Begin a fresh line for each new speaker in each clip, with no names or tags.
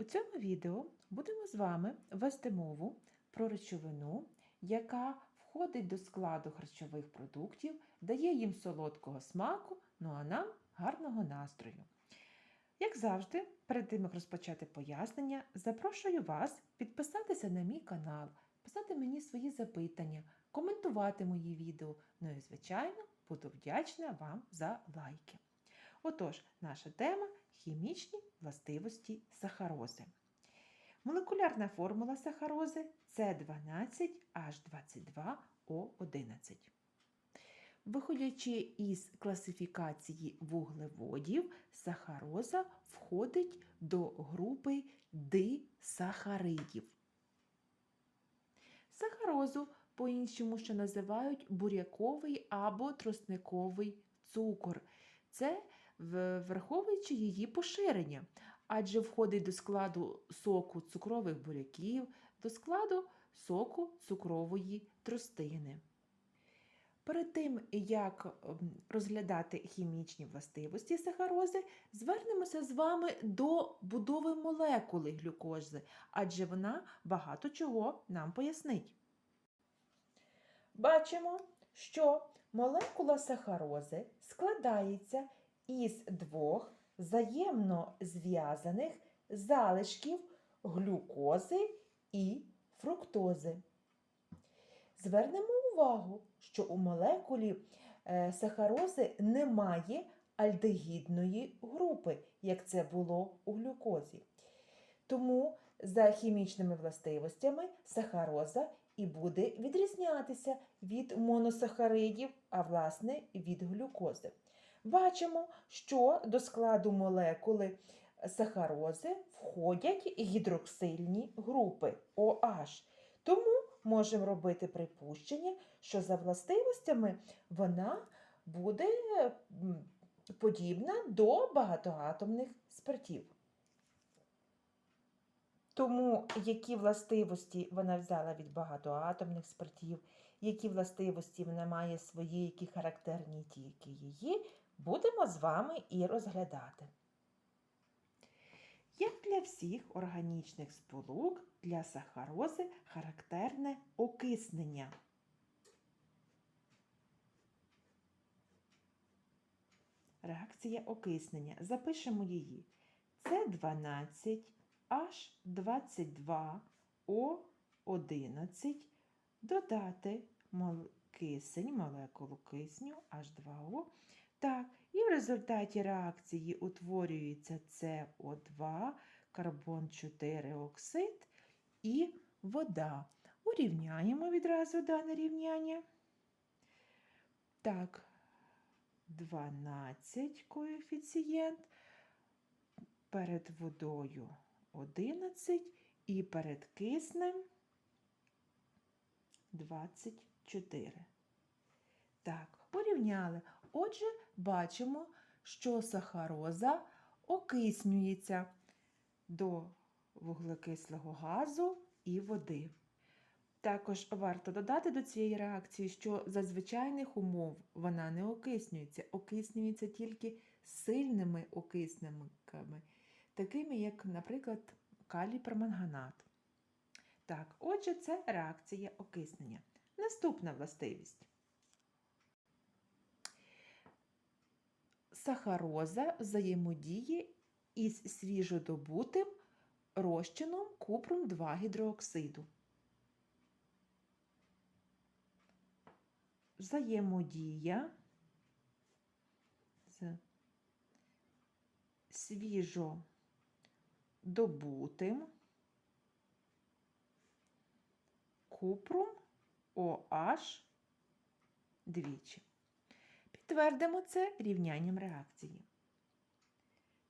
У цьому відео будемо з вами вести мову про речовину, яка входить до складу харчових продуктів, дає їм солодкого смаку, ну а нам гарного настрою. Як завжди, перед тим як розпочати пояснення, запрошую вас підписатися на мій канал, писати мені свої запитання, коментувати мої відео. Ну і, звичайно, буду вдячна вам за лайки. Отож, наша тема хімічні властивості сахарози. Молекулярна формула сахарози С12H22O11. Виходячи із класифікації вуглеводів, сахароза входить до групи дисахаридів. Сахарозу по-іншому ще називають буряковий або тросниковий цукор. Це враховуючи її поширення, адже входить до складу соку цукрових буряків, до складу соку цукрової тростини. Перед тим, як розглядати хімічні властивості сахарози, звернемося з вами до будови молекули глюкози, адже вона багато чого нам пояснить. Бачимо, що молекула сахарози складається із двох взаємно зв'язаних залишків глюкози і фруктози. Звернемо увагу, що у молекулі е, сахарози немає альдегідної групи, як це було у глюкозі. Тому за хімічними властивостями сахароза і буде відрізнятися від моносахаридів, а власне від глюкози. Бачимо, що до складу молекули сахарози входять гідроксильні групи OH. Тому можемо робити припущення, що за властивостями вона буде подібна до багатоатомних спиртів. Тому які властивості вона взяла від багатоатомних спиртів, які властивості вона має свої, які характерні тільки її, будемо з вами і розглядати. Як для всіх органічних сполук, для сахарози характерне окиснення. Реакція окиснення. Запишемо її. Це 12 H22O11 додати кисень, молекулу кисню H2O. Так, і в результаті реакції утворюється СО2, карбон 4 оксид і вода. Урівняємо відразу дане рівняння. Так, 12 коефіцієнт перед водою 11 і перед киснем 24. Так, порівняли. Отже, бачимо, що сахароза окиснюється до вуглекислого газу і води. Також варто додати до цієї реакції, що за звичайних умов вона не окиснюється, окиснюється тільки сильними окисниками, такими як, наприклад, калій перманганат. Так, отже, це реакція окиснення. Наступна властивість. Сахароза взаємодіє із свіжодобутим розчином купрум 2 гідрооксиду. Взаємодія з свіжодобутим купрум OH двічі. Підтвердимо це рівнянням реакції.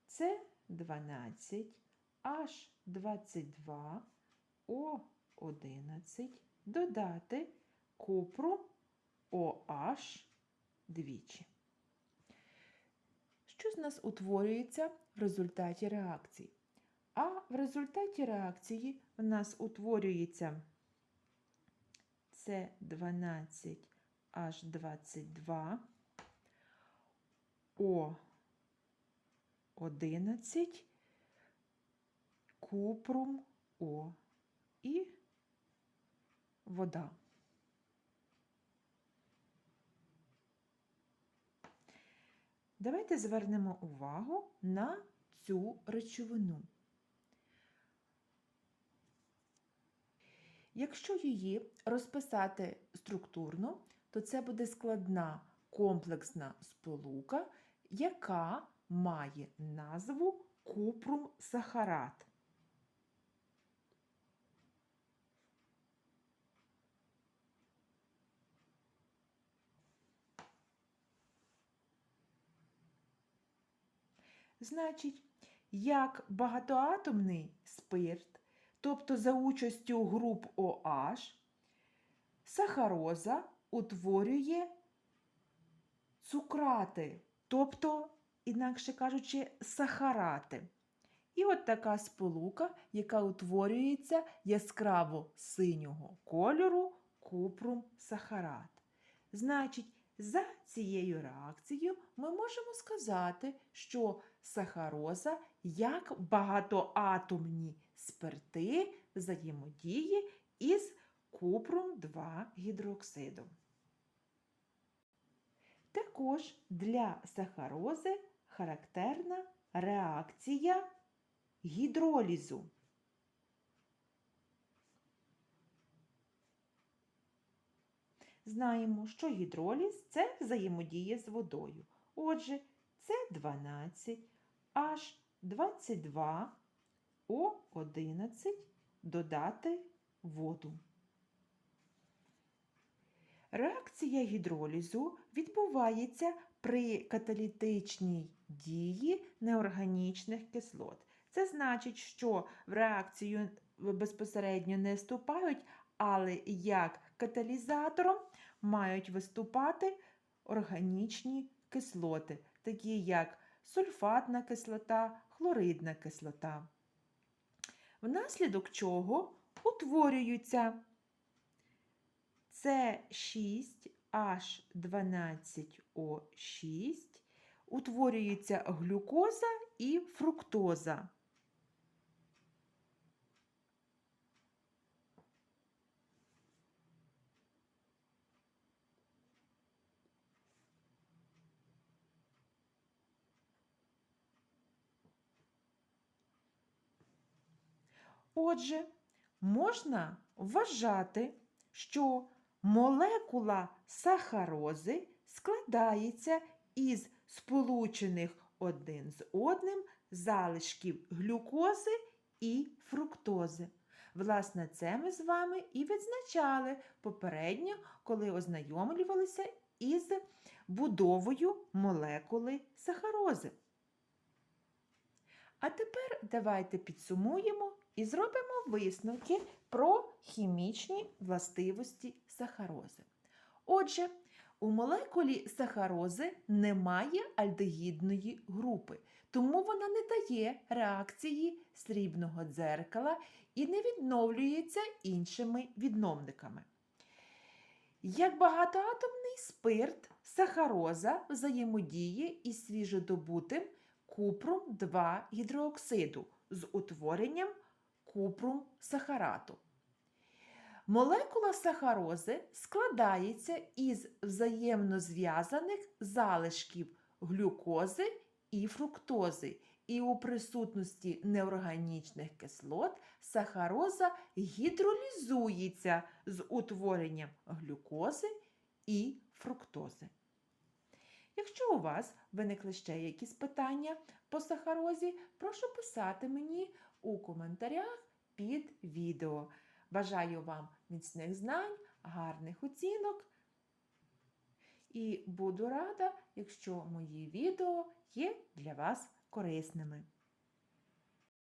С 12 h 22 o 11 додати купру OH двічі. Що з нас утворюється в результаті реакції? А в результаті реакції в нас утворюється С12H22 о11, купрум О і вода. Давайте звернемо увагу на цю речовину. Якщо її розписати структурно, то це буде складна комплексна сполука, яка має назву купрум сахарат. Значить, як багатоатомний спирт, тобто за участю груп OH, сахароза утворює цукрати, тобто, інакше кажучи, сахарати. І от така сполука, яка утворюється яскраво синього кольору купрум сахарат. Значить, за цією реакцією ми можемо сказати, що сахароза як багатоатомні спирти взаємодіє із купрум 2 гідроксидом. Також для сахарози характерна реакція гідролізу. Знаємо, що гідроліз це взаємодія з водою. Отже, це 12 H22 O11 додати воду. Реакція гідролізу відбувається при каталітичній дії неорганічних кислот. Це значить, що в реакцію безпосередньо не вступають, але як каталізатором мають виступати органічні кислоти, такі як сульфатна кислота, хлоридна кислота. Внаслідок чого утворюються С6H12O6, утворюється глюкоза і фруктоза. Отже, можна вважати, що молекула сахарози складається із сполучених один з одним залишків глюкози і фруктози. Власне, це ми з вами і відзначали попередньо, коли ознайомлювалися із будовою молекули сахарози. А тепер давайте підсумуємо і зробимо висновки про хімічні властивості сахарози. Отже, у молекулі сахарози немає альдегідної групи, тому вона не дає реакції срібного дзеркала і не відновлюється іншими відновниками. Як багатоатомний спирт, сахароза взаємодіє із свіжодобутим купрум 2 гідрооксиду з утворенням купрум сахарату. Молекула сахарози складається із взаємно зв'язаних залишків глюкози і фруктози, і у присутності неорганічних кислот сахароза гідролізується з утворенням глюкози і фруктози. Якщо у вас виникли ще якісь питання по сахарозі, прошу писати мені у коментарях під відео. Бажаю вам міцних знань, гарних оцінок. І буду рада, якщо мої відео є для вас корисними.